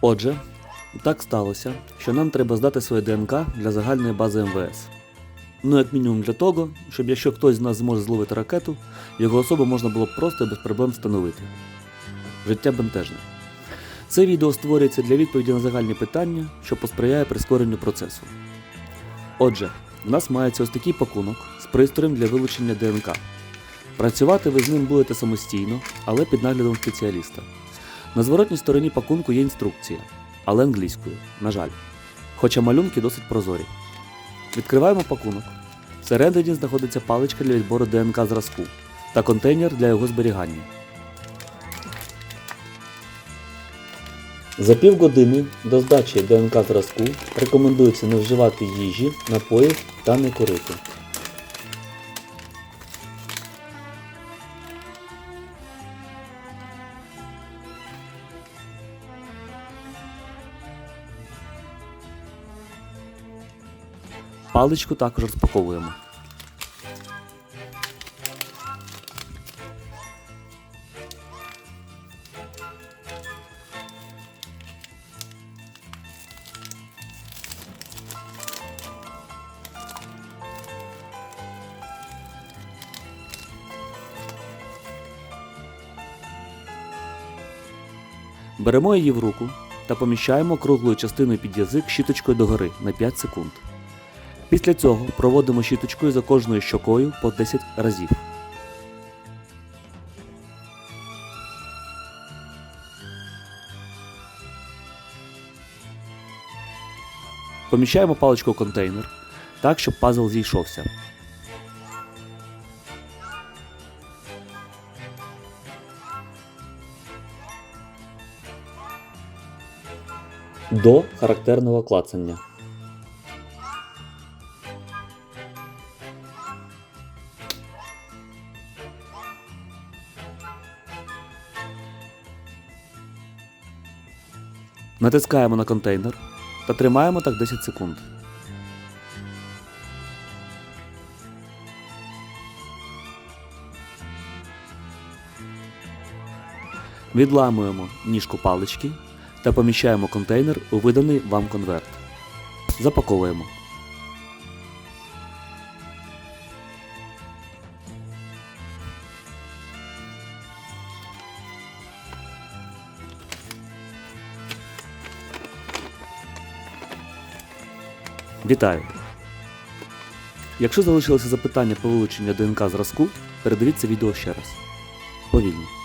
Отже, так сталося, що нам треба здати своє ДНК для загальної бази МВС. Ну, як мінімум для того, щоб якщо хтось з нас зможе зловити ракету, його особу можна було б просто без проблем встановити. Життя бентежне. Це відео створюється для відповіді на загальні питання, що посприяє прискоренню процесу. Отже, в нас мається ось такий пакунок з пристроєм для вилучення ДНК. Працювати ви з ним будете самостійно, але під наглядом спеціаліста. На зворотній стороні пакунку є інструкція, але англійською, на жаль. Хоча малюнки досить прозорі. Відкриваємо пакунок. Всередині знаходиться паличка для відбору ДНК зразку та контейнер для його зберігання. За півгодини до здачі ДНК зразку рекомендується не вживати їжі, напоїв та не курити. Паличку також розпаковуємо. Беремо її в руку та поміщаємо круглою частиною під язик щіточкою догори на 5 секунд. Після цього проводимо щіточкою за кожною щокою по 10 разів. Поміщаємо паличку в контейнер так, щоб пазл зійшовся. До характерного клацання. Натискаємо на контейнер та тримаємо так 10 секунд. Відламуємо ніжку палички та поміщаємо контейнер у виданий вам конверт. Запаковуємо. Вітаю! Якщо залишилося запитання по вилученню ДНК зразку, передивіться відео ще раз. Повільно.